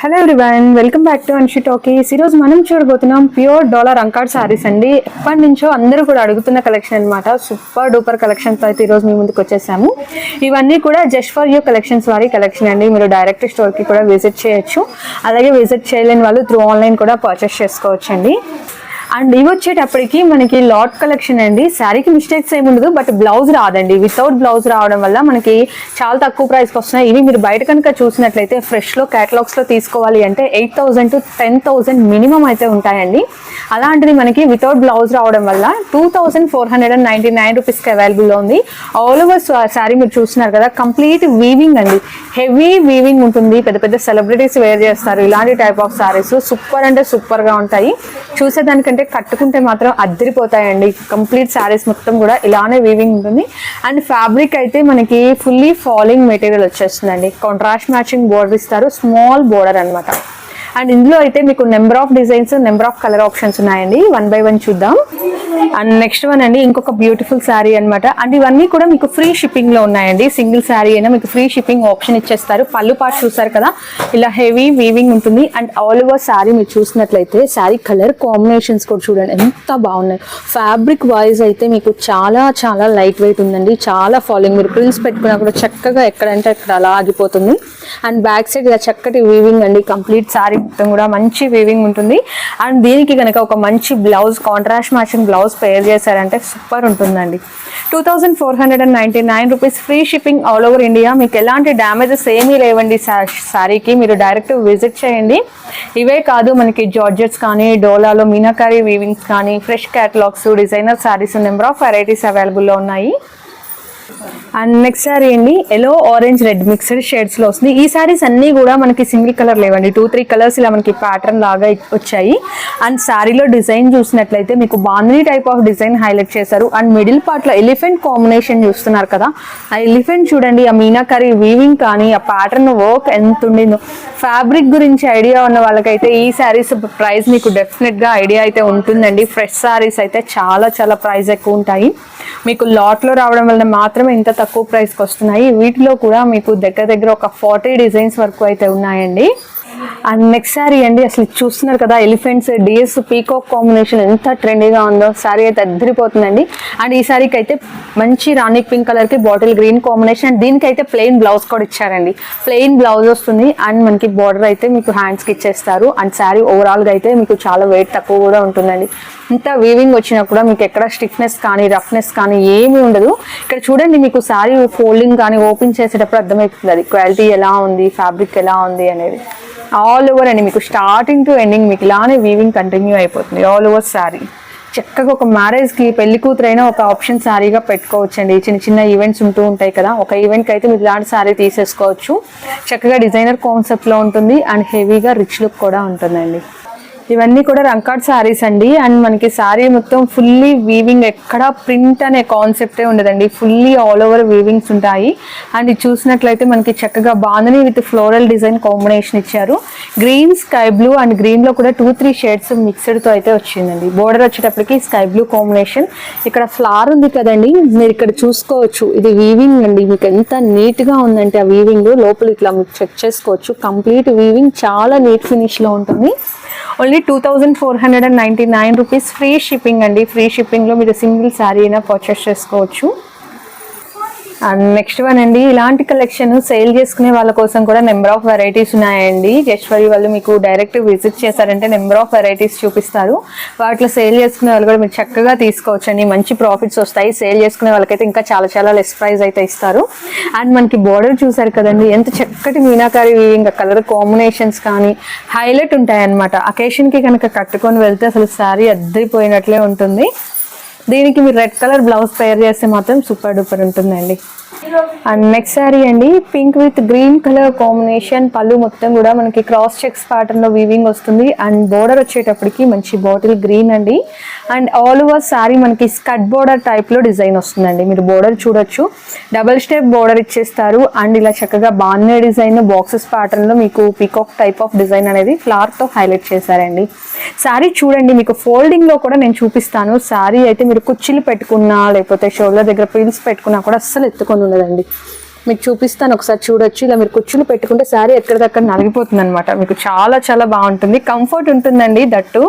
Hello everyone welcome back to Anshi talkies ఈరోజు మనం చూడబోతున్నాం ప్యూర్ డాలర్ అంకాడ్ సారీస్ అండి. ఎప్పటి నుంచో అందరూ కూడా అడుగుతున్న కలెక్షన్ అన్నమాట. సూపర్ డూపర్ కలెక్షన్తో అయితే ఈరోజు మీ ముందుకు వచ్చేసాము. ఇవన్నీ కూడా జస్ట్ ఫర్ యూ కలెక్షన్స్ వారి కలెక్షన్ అండి. మీరు డైరెక్ట్ స్టోర్కి కూడా విజిట్ చేయొచ్చు. అలాగే విజిట్ చేయలేని వాళ్ళు త్రూ ఆన్లైన్ కూడా పర్చేస్ చేసుకోవచ్చు అండి అండ్ ఇవి వచ్చేటప్పటికి మనకి లాట్ కలెక్షన్ అండి. శారీకి మిస్టేక్స్ ఏమి ఉండదు బట్ బ్లౌజ్ రాదండి. వితౌట్ బ్లౌజ్ రావడం వల్ల మనకి చాలా తక్కువ ప్రైస్కి వస్తున్నాయి. ఇవి మీరు బయట కనుక చూసినట్లయితే ఫ్రెష్లో క్యాటలాగ్స్లో తీసుకోవాలి అంటే eight thousand to ten thousand minimum అయితే ఉంటాయండి. అలాంటిది మనకి వితౌట్ బ్లౌజ్ రావడం వల్ల two thousand four hundred and ninety nine రూపీస్కి అవైలబుల్లో ఉంది. ఆల్ ఓవర్ శారీ మీరు చూస్తున్నారు కదా కంప్లీట్ వీవింగ్ అండి. హెవీ వీవింగ్ ఉంటుంది. పెద్ద పెద్ద సెలబ్రిటీస్ వేర్ చేస్తారు. ఇలాంటి టైప్ ఆఫ్ సారీస్ సూపర్ అంటే సూపర్గా ఉంటాయి. చూసేదానికంటే కట్టుకుంటే మాత్రం అద్దరిపోతాయండి. కంప్లీట్ శారీస్ మొత్తం కూడా ఇలానే వీవింగ్ ఉంటుంది. అండ్ ఫ్యాబ్రిక్ అయితే మనకి ఫుల్లీ ఫాలింగ్ మెటీరియల్ వచ్చేస్తుందండి. కాంట్రాస్ట్ మ్యాచింగ్ బోర్డర్ ఇస్తారు. స్మాల్ బోర్డర్ అన్నమాట. అండ్ ఇందులో అయితే మీకు number of designs number of colour options ఉన్నాయండి. వన్ బై వన్ చూద్దాం. అండ్ నెక్స్ట్ వన్ అండి ఇంకొక బ్యూటిఫుల్ శారీ అన్నమాట. అండ్ ఇవన్నీ కూడా మీకు ఫ్రీ షిప్పింగ్లో ఉన్నాయండి. సింగిల్ శారీ అయినా మీకు ఫ్రీ షిప్పింగ్ ఆప్షన్ ఇచ్చేస్తారు. పళ్ళు పాటు చూసారు కదా? ఇలా హెవీ వీవింగ్ ఉంటుంది. అండ్ ఆల్ ఓవర్ శారీ మీరు చూసినట్లయితే శారీ కలర్ కాంబినేషన్స్ కూడా చూడండి. ఎంత బాగున్నాయి. ఫ్యాబ్రిక్ వైజ్ అయితే మీకు చాలా చాలా లైట్ వెయిట్ ఉందండి. చాలా ఫాలోయింగ్ మీరు ప్రిల్స్ పెట్టుకున్నా కూడా చక్కగా ఎక్కడంటే అక్కడ అలా ఆగిపోతుంది. అండ్ బ్యాక్ సైడ్ ఇలా చక్కటి వీవింగ్ అండి. కంప్లీట్ శారీ మొత్తం కూడా మంచి వీవింగ్ ఉంటుంది. అండ్ దీనికి కనుక ఒక మంచి blouse contrast matching blouse pair చేశారంటే సూపర్ ఉంటుందండి. Two thousand four hundred and ninety nine rupees free shipping all over India మీకు ఎలాంటి డ్యామేజెస్ ఏమీ లేవండి శారీకి మీరు డైరెక్ట్ విజిట్ చేయండి. ఇవే కాదు మనకి జార్జెట్స్ కానీ డోలాలో మీనాకారీ వీవింగ్స్ కానీ fresh catalogues designer saris number of varieties అవైలబుల్లో ఉన్నాయి. అండ్ నెక్స్ట్ సారీ అండి ఎల్లో ఆరెంజ్ రెడ్ మిక్స్డ్ షేడ్స్లో వస్తుంది. ఈ శారీస్ అన్ని కూడా మనకి సింగిల్ కలర్ లేవండి. టూ త్రీ కలర్స్ ఇలా మనకి ప్యాటర్న్ లాగా వచ్చాయి. అండ్ శారీలో డిజైన్ చూసినట్లయితే మీకు bandhani type of design highlight చేశారు. అండ్ మిడిల్ పార్ట్లో ఎలిఫెంట్ కాంబినేషన్ చూస్తున్నారు కదా. ఆ ఎలిఫెంట్ చూడండి ఆ మీనాకరీ వీవింగ్ కానీ ఆ ప్యాటర్న్ వర్క్ ఎంత ఉండిందో. ఫ్యాబ్రిక్ గురించి ఐడియా ఉన్న వాళ్ళకైతే ఈ సారీస్ ప్రైస్ మీకు డెఫినెట్గా ఐడియా అయితే ఉంటుందండి. ఫ్రెష్ శారీస్ అయితే చాలా చాలా ప్రైస్ ఎక్కువ ఉంటాయి. మీకు లాట్లో రావడం వల్ల మాత్రం మాత్రమే ఇంత తక్కువ ప్రైస్కి వస్తున్నాయి. వీటిలో కూడా మీకు దగ్గర దగ్గర ఒక ఫార్టీ డిజైన్స్ వరకు అయితే ఉన్నాయండి. అండ్ నెక్స్ట్ శారీ అండి అసలు చూస్తున్నారు కదా ఎలిఫెంట్స్ డిఎస్ పీకాక్ కాంబినేషన్ ఎంత ట్రెండీగా ఉందో శారీ అయితే అద్దరిపోతుందండి. అండ్ ఈ శారీకి అయితే మంచి రాణి పింక్ కలర్కి బాటిల్ గ్రీన్ కాంబినేషన్ అండ్ దీనికైతే ప్లెయిన్ బ్లౌజ్ కూడా ఇచ్చారండి. ప్లెయిన్ బ్లౌజ్ వస్తుంది. అండ్ మనకి బార్డర్ అయితే మీకు హ్యాండ్స్కి ఇచ్చేస్తారు. అండ్ శారీ ఓవరాల్గా అయితే మీకు చాలా వెయిట్ తక్కువ కూడా ఉంటుందండి. ఇంత వీవింగ్ వచ్చినా కూడా మీకు ఎక్కడ స్టిఫ్నెస్ కానీ రఫ్నెస్ కానీ ఏమీ ఉండదు. ఇక్కడ చూడండి మీకు శారీ ఫోల్డింగ్ కానీ ఓపెన్ చేసేటప్పుడు అర్థమవుతుంది అది క్వాలిటీ ఎలా ఉంది ఫ్యాబ్రిక్ ఎలా ఉంది అనేది. ఆల్ ఓవర్ అండి. మీకు స్టార్టింగ్ టు ఎండింగ్ మీకు ఇలానే వీవింగ్ కంటిన్యూ అయిపోతుంది. ఆల్ ఓవర్ శారీ చక్కగా ఒక మ్యారేజ్కి పెళ్ళి కూతురైనా ఒక ఆప్షన్ శారీగా పెట్టుకోవచ్చు అండి చిన్న చిన్న ఈవెంట్స్ ఉంటూ ఉంటాయి కదా. ఒక ఈవెంట్కి అయితే మీరు ఇలాంటి శారీ తీసేసుకోవచ్చు. చక్కగా డిజైనర్ కాన్సెప్ట్లో ఉంటుంది. అండ్ హెవీగా రిచ్ లుక్ కూడా ఉంటుందండి. ఇవన్నీ కూడా రంకాడ్ శారీస్ అండి. అండ్ మనకి శారీ మొత్తం ఫుల్లీ వీవింగ్ ఎక్కడ ప్రింట్ అనే కాన్సెప్టే ఉండదండి. ఫుల్లీ ఆల్ ఓవర్ వీవింగ్స్ ఉంటాయి. అండ్ ఇది చూసినట్లయితే మనకి చక్కగా bandhani with floral design combination ఇచ్చారు. గ్రీన్ స్కై బ్లూ అండ్ గ్రీన్లో కూడా టూ త్రీ షేడ్స్ మిక్స్డ్తో అయితే వచ్చిందండి. బోర్డర్ వచ్చేటప్పటికి స్కై బ్లూ కాంబినేషన్ ఇక్కడ ఫ్లవర్ ఉంది కదండి. మీరు ఇక్కడ చూసుకోవచ్చు. ఇది వీవింగ్ అండి. మీకు ఎంత నీట్గా ఉందంటే ఆ వీవింగ్ లోపల ఇట్లా మీకు చెక్ చేసుకోవచ్చు. కంప్లీట్ వీవింగ్ చాలా నీట్ ఫినిష్లో ఉంటుంది. Only two thousand four hundred and ninety nine rupees free shipping అండి. ఫ్రీ షిప్పింగ్లో మీరు సింగిల్ శారీ అయినా పర్చేస్ చేసుకోవచ్చు. అండ్ నెక్స్ట్ వన్ అండి ఇలాంటి కలెక్షన్ సేల్ చేసుకునే వాళ్ళ కోసం కూడా నెంబర్ ఆఫ్ వెరైటీస్ ఉన్నాయండి. జస్ట్ వాళ్ళు మీకు డైరెక్ట్ విజిట్ చేశారంటే నెంబర్ ఆఫ్ వెరైటీస్ చూపిస్తారు. వాటిలో సేల్ చేసుకునే వాళ్ళు కూడా మీరు చక్కగా తీసుకోవచ్చు మంచి ప్రాఫిట్స్ వస్తాయి. సేల్ చేసుకునే వాళ్ళకైతే ఇంకా చాలా చాలా లెస్ ప్రైస్ అయితే ఇస్తారు. అండ్ మనకి బోర్డర్ చూసారు కదండి ఎంత చక్కటి మీనాకారి ఇంకా కలర్ కాంబినేషన్స్ కానీ హైలైట్ ఉంటాయి అనమాట కనుక కట్టుకొని వెళ్తే అసలు శారీ అద్దరిపోయినట్లే ఉంటుంది. దీనికి మీరు రెడ్ కలర్ బ్లౌజ్ పేర్ చేస్తే మాత్రం సూపర్ డూపర్ ఉంటుందండి. అండ్ నెక్స్ట్ శారీ అండి pink with green colour combination pallu మొత్తం కూడా మనకి క్రాస్ చెక్స్ ప్యాటర్న్లో వీవింగ్ వస్తుంది. అండ్ బోర్డర్ వచ్చేటప్పటికి మంచి బాటిల్ గ్రీన్ అండి. అండ్ ఆల్ ఓవర్ శారీ మనకి స్కట్ బోర్డర్ టైప్లో డిజైన్ వస్తుందండి. మీరు బోర్డర్ చూడొచ్చు. డబల్ స్టెప్ బోర్డర్ ఇచ్చేస్తారు. అండ్ ఇలా చక్కగా బాన్నే డిజైన్ బాక్సెస్ ప్యాటర్న్లో మీకు పీకాక్ టైప్ ఆఫ్ డిజైన్ అనేది ఫ్లవర్తో హైలైట్ చేశారండి. శారీ చూడండి మీకు ఫోల్డింగ్లో కూడా నేను చూపిస్తాను. శారీ అయితే మీరు కుర్చీలు పెట్టుకున్నా లేకపోతే షోల్డర్ దగ్గర పిల్స్ పెట్టుకున్నా కూడా అస్సలు ఎత్తుకొని ఉన్నదండి మీకు చూపిస్తాను ఒకసారి చూడొచ్చు. ఇలా మీరు కుర్చీలు పెట్టుకుంటే శారీ ఎక్కడిదక్కడ నలిగిపోతుంది అనమాట మీకు చాలా చాలా బాగుంటుంది. కంఫర్ట్ ఉంటుందండి దట్టు.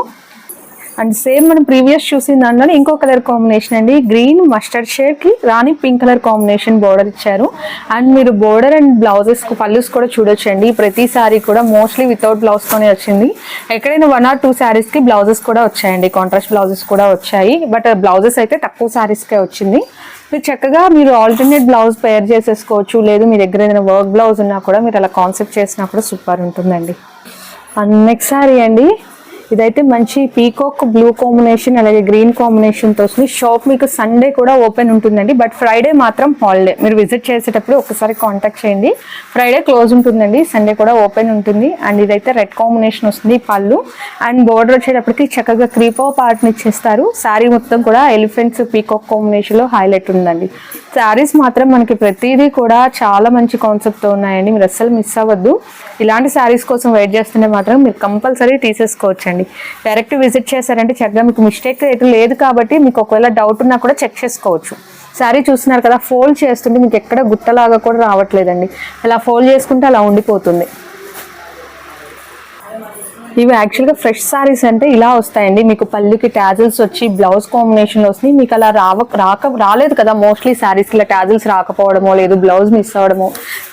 అండ్ సేమ్ మనం ప్రీవియస్ చూసిన దాంట్లో ఇంకో కలర్ కాంబినేషన్ అండి. Green mustard షేర్కి rani pink colour combination border ఇచ్చారు. అండ్ మీరు బోర్డర్ అండ్ బ్లౌజెస్ పల్లూస్ కూడా చూడొచ్చండి. ప్రతిసారి కూడా మోస్ట్లీ వితౌట్ బ్లౌజ్తోనే వచ్చింది. ఎక్కడైనా వన్ ఆర్ టూ శారీస్కి బ్లౌజెస్ కూడా వచ్చాయండి. కాంట్రాస్ట్ బ్లౌజెస్ కూడా వచ్చాయి. బట్ బ్లౌజెస్ అయితే తక్కువ శారీస్కే వచ్చింది. మీరు చక్కగా మీరు ఆల్టర్నేట్ బ్లౌజ్ పేర్ చేసేసుకోవచ్చు. లేదు మీ దగ్గర ఏదైనా వర్క్ బ్లౌజ్ ఉన్నా కూడా మీరు అలా కాన్సెప్ట్ చేసినా కూడా సూపర్ ఉంటుందండి. అండ్ నెక్స్ట్ సారీ అండి. ఇదైతే మంచి పీకాక్ బ్లూ కాంబినేషన్ అలాగే గ్రీన్ కాంబినేషన్తో వస్తుంది. షాప్ మీకు సండే కూడా ఓపెన్ ఉంటుందండి. బట్ ఫ్రైడే మాత్రం హాలిడే. మీరు విజిట్ చేసేటప్పుడు ఒకసారి కాంటాక్ట్ చేయండి. ఫ్రైడే క్లోజ్ ఉంటుందండి. సండే కూడా ఓపెన్ ఉంటుంది. అండ్ ఇదైతే రెడ్ కాంబినేషన్ వస్తుంది పళ్ళు. అండ్ బోర్డర్ వచ్చేటప్పటికి చక్కగా క్రీపో పార్ట్ని ఇచ్చేస్తారు. శారీ మొత్తం కూడా ఎలిఫెంట్స్ పీకాక్ కాంబినేషన్లో హైలైట్ ఉందండి. శారీస్ మాత్రం మనకి ప్రతిదీ కూడా చాలా మంచి కాన్సెప్ట్తో ఉన్నాయండి. మీరు అస్సలు మిస్ అవ్వద్దు. ఇలాంటి శారీస్ కోసం వెయిట్ చేస్తుంటే మాత్రం మీరు కంపల్సరీ తీసేసుకోవచ్చండి. డైరెక్ట్ విజిట్ చేశారంటే చక్కగా మీకు మిస్టేక్ అయితే లేదు కాబట్టి మీకు ఒకవేళ డౌట్ ఉన్నా కూడా చెక్ చేసుకోవచ్చు. శారీ చూస్తున్నారు కదా ఫోల్డ్ చేస్తుంటే మీకు ఎక్కడ గుట్టలాగా కూడా రావట్లేదండి. అలా ఫోల్డ్ చేసుకుంటే అలా ఉండిపోతుంది. ఇవి యాక్చువల్గా ఫ్రెష్ శారీస్ అంటే ఇలా వస్తాయండి. మీకు పళ్ళుకి ట్యాజిల్స్ వచ్చి బ్లౌజ్ కాంబినేషన్ వస్తుంది మీకు అలా రావ రాక రాలేదు కదా మోస్ట్లీ శారీస్కి ఇలా టాజిల్స్ రాకపోవడమో లేదు బ్లౌజ్ మిస్ అవ్వడమో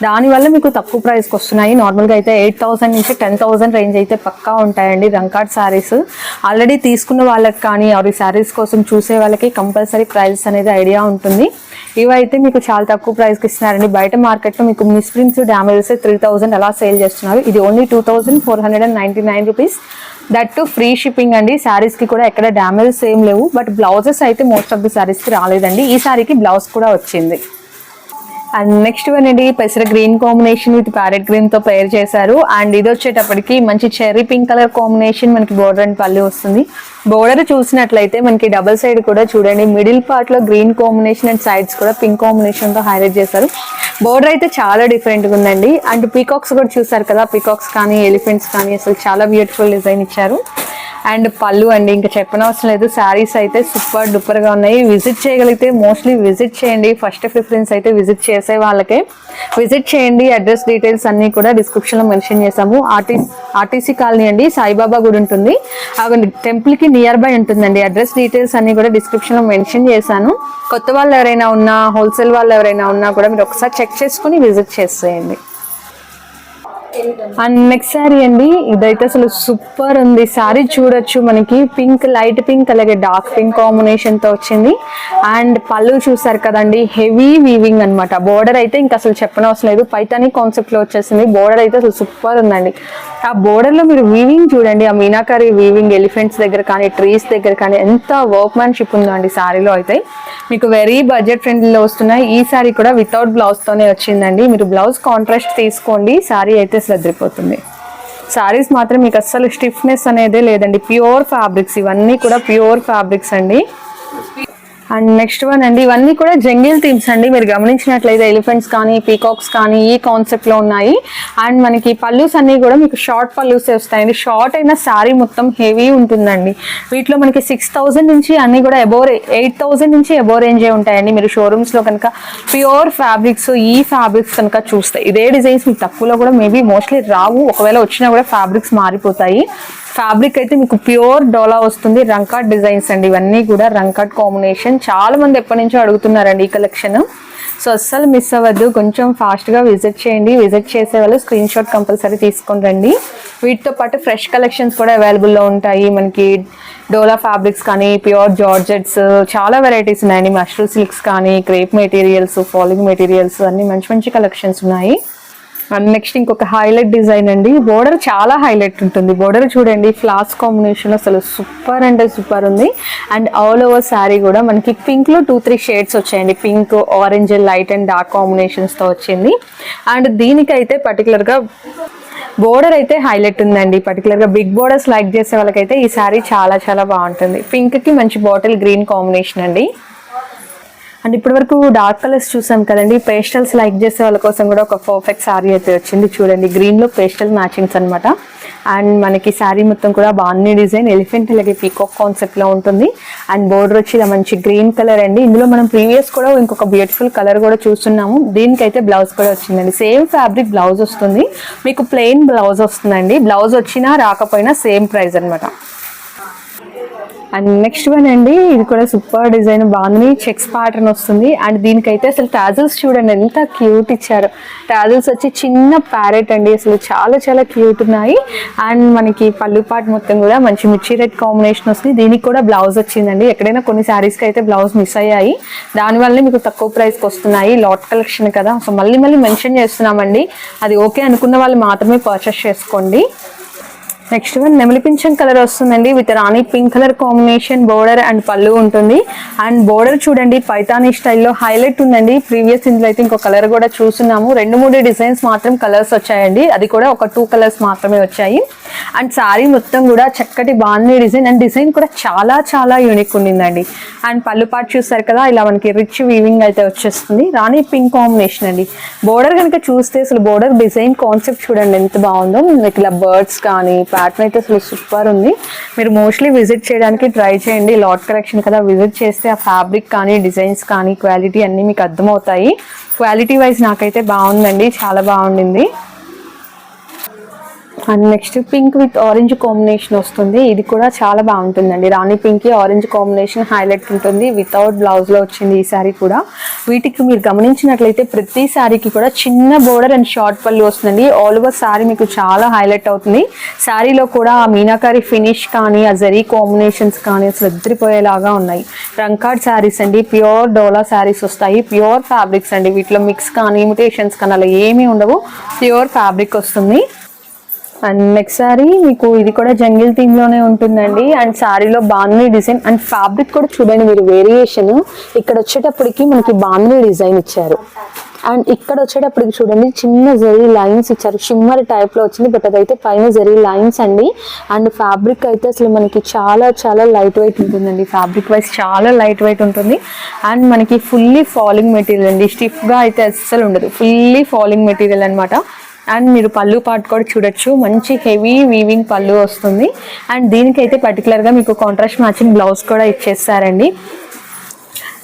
దానివల్ల మీకు తక్కువ ప్రైస్కి వస్తున్నాయి. నార్మల్గా అయితే ఎయిట్ థౌసండ్ నుంచి టెన్ థౌసండ్ రేంజ్ అయితే పక్కా ఉంటాయండి రంకాట్ శారీస్ ఆల్రెడీ తీసుకున్న వాళ్ళకి కానీ అవి శారీస్ కోసం చూసే వాళ్ళకి కంపల్సరీ ప్రైస్ అనేది ఐడియా ఉంటుంది. ఇవైతే మీకు చాలా తక్కువ ప్రైస్కి ఇస్తున్నారండి. బయట మార్కెట్లో మీకు మిస్ప్రింట్స్ డ్యామేజెస్ త్రీ థౌసండ్ అలా సేల్ చేస్తున్నారు. ఇది only two thousand four hundred and ninety nine rupees that too free shipping అండి శారీస్కి కూడా ఎక్కడ డ్యామేజెస్ ఏం లేవు. బట్ బ్లౌజెస్ అయితే మోస్ట్ ఆఫ్ ది శారీస్కి రాలేదండి. ఈ శారీకి బ్లౌజ్ కూడా వచ్చింది. అండ్ నెక్స్ట్ వన్ అండి పెసర గ్రీన్ కాంబినేషన్ విత్ ప్యారెట్ గ్రీన్తో పేర్ చేశారు. అండ్ ఇది వచ్చేటప్పటికి మంచి చెర్రీ పింక్ కలర్ కాంబినేషన్ మనకి బోర్డర్ అండ్ పళ్ళు వస్తుంది. బోర్డర్ చూసినట్లయితే మనకి డబుల్ సైడ్ కూడా చూడండి. మిడిల్ పార్ట్లో గ్రీన్ కాంబినేషన్ అండ్ సైడ్స్ కూడా పింక్ కాంబినేషన్తో హైలైట్ చేశారు. బోర్డర్ అయితే చాలా డిఫరెంట్గా ఉందండి. అండ్ పీకాక్స్ కూడా చూసారు కదా పీకాక్స్ కానీ ఎలిఫెంట్స్ కానీ అసలు చాలా బ్యూటిఫుల్ డిజైన్ ఇచ్చారు. అండ్ పళ్ళు అండి ఇంకా చెప్పనవసరం లేదు. శారీస్ అయితే సూపర్ డూపర్గా ఉన్నాయి. విజిట్ చేయగలిగితే మోస్ట్లీ విజిట్ చేయండి. ఫస్ట్ ప్రిఫరెన్స్ అయితే విజిట్ చేసే వాళ్ళకే. విజిట్ చేయండి. అడ్రస్ డీటెయిల్స్ అన్ని కూడా డిస్క్రిప్షన్లో మెన్షన్ చేసాము ఆర్టీసీ ఆర్టీసీ కాలనీ అండి సాయిబాబా గుడి ఉంటుంది. ఆ టెంపుల్కి నియర్ బై ఉంటుందండి. అడ్రస్ డీటెయిల్స్ అన్ని కూడా డిస్క్రిప్షన్లో మెన్షన్ చేశాను. కొత్త వాళ్ళు ఎవరైనా ఉన్నా హోల్సేల్ వాళ్ళు ఎవరైనా ఉన్నా కూడా మీరు ఒకసారి చెక్ చేసుకుని విజిట్ చేసేయండి. అండ్ నెక్స్ట్ శారీ అండి ఇదైతే అసలు సూపర్ ఉంది. శారీ చూడొచ్చు మనకి. పింక్ లైట్ పింక్ అలాగే డార్క్ పింక్ కాంబినేషన్తో వచ్చింది. అండ్ పళ్ళు చూసారు కదండి హెవీ వీవింగ్ అన్నమాట. బోర్డర్ అయితే ఇంకా అసలు చెప్పనవసరం లేదు. పైతాని కాన్సెప్ట్లో వచ్చేసింది. బోర్డర్ అయితే అసలు సూపర్ ఉందండి. ఆ బోర్డర్లో మీరు వీవింగ్ చూడండి ఆ మీనాకారి వీవింగ్ ఎలిఫెంట్స్ దగ్గర కానీ ట్రీస్ దగ్గర కానీ ఎంత వర్క్ మ్యాన్షిప్ ఉందో అండి శారీలో అయితే. మీకు వెరీ బడ్జెట్ ఫ్రెండ్లీలో వస్తున్నాయి ఈ శారీ కూడా వితౌట్ బ్లౌజ్ తోనే వచ్చిందండి. మీరు బ్లౌజ్ కాంట్రాస్ట్ తీసుకోండి. శారీ అయితే సర్దిరిపోతుంది శారీస్ మాత్రం మీకు అస్సలు స్టిఫ్నెస్ అనేదే లేదండి. ప్యూర్ ఫ్యాబ్రిక్స్ ఇవన్నీ కూడా ప్యూర్ ఫ్యాబ్రిక్స్ అండి. అండ్ నెక్స్ట్ వన్ అండి ఇవన్నీ కూడా జంగిల్ థీమ్స్ అండి. మీరు గమనించినట్లయితే ఎలిఫెంట్స్ కానీ పీకాక్స్ కానీ ఈ కాన్సెప్ట్లో ఉన్నాయి. అండ్ మనకి పల్లూస్ అన్ని కూడా మీకు షార్ట్ పల్లూస్ వస్తాయండి. షార్ట్ అయిన శారీ మొత్తం హెవీ ఉంటుందండి. వీటిలో మనకి సిక్స్ థౌసండ్ నుంచి అన్ని కూడా అబోవ్ ఎయిట్ థౌజండ్ నుంచి అబోవ్ రేంజే ఉంటాయండి. మీరు షోరూమ్స్లో కనుక ప్యూర్ ఫ్యాబ్రిక్స్ ఈ ఫ్యాబ్రిక్స్ కనుక చూస్తే ఇదే డిజైన్స్ మీకు తక్కువలో కూడా మేబీ మోస్ట్లీ రావు. ఒకవేళ వచ్చినా కూడా ఫ్యాబ్రిక్స్ మారిపోతాయి. ఫ్యాబ్రిక్ అయితే మీకు ప్యూర్ డోలా వస్తుంది. రంకాట్ డిజైన్స్ అండి. ఇవన్నీ కూడా రంకాట్ కాంబినేషన్ చాలా మంది ఎప్పటి నుంచో అడుగుతున్నారండి ఈ కలెక్షన్ సో అస్సలు మిస్ అవ్వద్దు. కొంచెం ఫాస్ట్గా విజిట్ చేయండి. విజిట్ చేసే వాళ్ళు స్క్రీన్ షాట్ కంపల్సరీ తీసుకొని రండి. వీటితో పాటు ఫ్రెష్ కలెక్షన్స్ కూడా అవైలబుల్లో ఉంటాయి. మనకి డోలా ఫ్యాబ్రిక్స్ కానీ ప్యూర్ జార్జెట్స్ చాలా వెరైటీస్ ఉన్నాయండి. మష్రూమ్ సిల్క్స్ కానీ క్రేప్ మెటీరియల్స్ ఫాలింగ్ మెటీరియల్స్ అన్ని మంచి మంచి కలెక్షన్స్ ఉన్నాయి. అండ్ నెక్స్ట్ ఇంకొక హైలైట్ డిజైన్ అండి. బోర్డర్ చాలా హైలైట్ ఉంటుంది. బోర్డర్ చూడండి ఫ్లాస్ కాంబినేషన్ అసలు సూపర్ అంటే సూపర్ ఉంది. అండ్ ఆల్ ఓవర్ శారీ కూడా మనకి పింక్లో టూ త్రీ షేడ్స్ వచ్చాయండి. Pink orange light and dark కాంబినేషన్స్తో వచ్చింది. అండ్ దీనికైతే పర్టికులర్గా బోర్డర్ అయితే హైలైట్ ఉందండి. పర్టికులర్గా బిగ్ బోర్డర్స్ లైక్ చేసే వాళ్ళకైతే ఈ శారీ చాలా చాలా బాగుంటుంది. పింక్కి మంచి బాటిల్ గ్రీన్ కాంబినేషన్ అండి. అండ్ ఇప్పటి వరకు డార్క్ కలర్స్ చూసాం కదండి. పేస్టల్స్ లైక్ చేసే వాళ్ళ కోసం కూడా ఒక పర్ఫెక్ట్ సారీ అయితే వచ్చింది. చూడండి గ్రీన్లో పేస్టల్ మ్యాచింగ్స్ అన్నమాట. అండ్ మనకి శారీ మొత్తం కూడా బాగుంది డిజైన్. ఎలిఫెంట్ అలాగే పీకాక్ కాన్సెప్ట్లో ఉంటుంది. అండ్ బోర్డర్ వచ్చి ఇలా మంచి గ్రీన్ కలర్ అండి. ఇందులో మనం ప్రీవియస్ కూడా ఇంకొక బ్యూటిఫుల్ కలర్ కూడా చూస్తున్నాము. దీనికైతే బ్లౌజ్ కూడా వచ్చిందండి. సేమ్ ఫ్యాబ్రిక్ బ్లౌజ్ వస్తుంది. మీకు ప్లెయిన్ బ్లౌజ్ వస్తుందండి. బ్లౌజ్ వచ్చినా రాకపోయినా సేమ్ ప్రైస్ అన్నమాట. అండ్ నెక్స్ట్ వన్ అండి ఇది కూడా సూపర్ డిజైన్ బాగుంది. చెక్స్ ప్యాటర్న్ వస్తుంది. అండ్ దీనికైతే అసలు టాజిల్స్ చూడండి ఎంత క్యూట్ ఇచ్చారు. టాజల్స్ వచ్చి చిన్న ప్యారెట్ అండి అసలు చాలా చాలా క్యూట్ ఉన్నాయి. అండ్ మనకి పళ్ళు పాట్ మొత్తం కూడా మంచి మిర్చి రెడ్ కాంబినేషన్ వస్తుంది. దీనికి కూడా బ్లౌజ్ వచ్చిందండి. ఎక్కడైనా కొన్ని శారీస్కి అయితే బ్లౌజ్ మిస్ అయ్యాయి. దానివల్లనే మీకు తక్కువ ప్రైస్కి వస్తున్నాయి. లాట్ కలెక్షన్ కదా. సో మళ్ళీ మళ్ళీ మెన్షన్ చేస్తున్నామండి. అది ఓకే అనుకున్న వాళ్ళు మాత్రమే పర్చేస్ చేసుకోండి. నెక్స్ట్ వన్ నెమలి పింఛం కలర్ వస్తుందండి. With rani pink colour combination border and pallu ఉంటుంది. అండ్ బోర్డర్ చూడండి పైతానీ స్టైల్లో హైలైట్ ఉందండి. ప్రీవియస్ ఇందులో అయితే ఇంకో కలర్ కూడా చూస్తున్నాము. రెండు మూడు డిజైన్స్ మాత్రం కలర్స్ వచ్చాయండి. అది కూడా ఒక టూ కలర్స్ మాత్రమే వచ్చాయి. అండ్ సారీ మొత్తం కూడా చక్కటి బాగుంది డిజైన్ అండ్ డిజైన్ కూడా చాలా చాలా యూనిక్ ఉండిందండి. అండ్ పళ్ళు పాటు చూస్తారు కదా ఇలా మనకి రిచ్ వీవింగ్ అయితే వచ్చేస్తుంది. రాణి పింక్ కాంబినేషన్ అండి. బోర్డర్ కనుక చూస్తే అసలు బోర్డర్ డిజైన్ కాన్సెప్ట్ చూడండి ఎంత బాగుందో. మీకు ఇలా బర్డ్స్ కానీ ప్యాటర్న్ అయితే అసలు సూపర్ ఉంది. మీరు మోస్ట్లీ విజిట్ చేయడానికి ట్రై చేయండి. లాట్ కలెక్షన్ కదా విజిట్ చేస్తే ఆ ఫ్యాబ్రిక్ కానీ డిజైన్స్ కానీ క్వాలిటీ అన్నీ మీకు అర్థమవుతాయి. క్వాలిటీ వైజ్ నాకైతే బాగుందండి. చాలా బాగుండింది. And next pink with orange combination వస్తుంది. ఇది కూడా చాలా బాగుంటుందండి. Rani pink orange combination highlight ఉంటుంది. వితౌట్ బ్లౌజ్లో వచ్చింది ఈ సారీ కూడా. వీటికి మీరు గమనించినట్లయితే ప్రతి సారీకి కూడా చిన్న బోర్డర్ అండ్ షార్ట్ పళ్ళు వస్తుందండి. ఆల్ ఓవర్ సారీ మీకు చాలా హైలైట్ అవుతుంది. సారీలో కూడా ఆ మీనాకారి ఫినిష్ కానీ ఆ జరీ కాంబినేషన్స్ కానీ అసలు ఎదిరిపోయేలాగా ఉన్నాయి. రంకాడ్ శారీస్ అండి. ప్యూర్ డోలా శారీస్ వస్తాయి. ప్యూర్ ఫ్యాబ్రిక్స్ అండి. వీటిలో మిక్స్ కానీ ఇమిటేషన్స్ కానీ అలా ఏమీ ఉండవు. ప్యూర్ ఫ్యాబ్రిక్ వస్తుంది. అండ్ నెక్స్ట్ సారీ మీకు ఇది కూడా జంగిల్ థీమ్లోనే ఉంటుందండి. అండ్ సారీలో బాగుంది డిజైన్ అండ్ ఫ్యాబ్రిక్ కూడా చూడండి మీరు వేరియేషన్ ఇక్కడ వచ్చేటప్పటికి మనకి బాగుంది డిజైన్ ఇచ్చారు. అండ్ ఇక్కడ వచ్చేటప్పటికి చూడండి చిన్న జరీ లైన్స్ ఇచ్చారు. షిమ్మర్ టైప్లో వచ్చింది బట్ అదైతే పైన జరీ లైన్స్ అండి. అండ్ ఫ్యాబ్రిక్ అయితే అసలు మనకి చాలా చాలా లైట్ వెయిట్ ఉంటుందండి. ఫ్యాబ్రిక్ వైజ్ చాలా లైట్ వెయిట్ ఉంటుంది. అండ్ మనకి ఫుల్లీ ఫాలింగ్ మెటీరియల్ అండి. స్టిఫ్గా అయితే అస్సలు ఉండదు. ఫుల్లీ ఫాలింగ్ మెటీరియల్ అనమాట అండ్ మీరు పళ్ళు పాటు కూడా చూడొచ్చు. మంచి హెవీ వీవింగ్ పళ్ళు వస్తుంది. అండ్ దీనికైతే పర్టికులర్గా మీకు కాంట్రాస్ట్ మ్యాచింగ్ బ్లౌజ్ కూడా ఇచ్చేస్తారండి.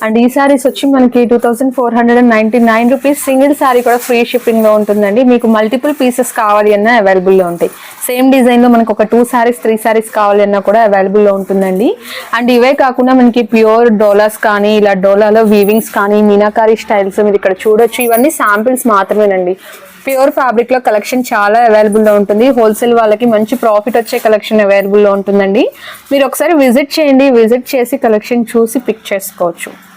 అండ్ ఈ సారీస్ వచ్చి మనకి two thousand four hundred and ninety nine rupees single sari కూడా ఫ్రీ షిప్పింగ్లో ఉంటుందండి. మీకు మల్టిపుల్ పీసెస్ కావాలి అన్నా అవైలబుల్లో ఉంటాయి. సేమ్ డిజైన్లో మనకు ఒక టూ సారీస్ త్రీ సారీస్ కావాలి అన్నా కూడా అవైలబుల్లో ఉంటుందండి. అండ్ ఇవే కాకుండా మనకి ప్యూర్ డోలాస్ కానీ ఇలా డోలాలో వీవింగ్స్ కానీ మీనాకారీ స్టైల్స్ మీరు ఇక్కడ చూడొచ్చు. ఇవన్నీ శాంపిల్స్ మాత్రమేనండి. ప్యూర్ ఫ్యాబ్రిక్లో కలెక్షన్ చాలా అవైలబుల్లో ఉంటుంది. హోల్సేల్ వాళ్ళకి మంచి ప్రాఫిట్ వచ్చే కలెక్షన్ అవైలబుల్లో ఉంటుందండి. మీరు ఒకసారి విజిట్ చేయండి. విజిట్ చేసి కలెక్షన్ చూసి పిక్ చేసుకోవచ్చు.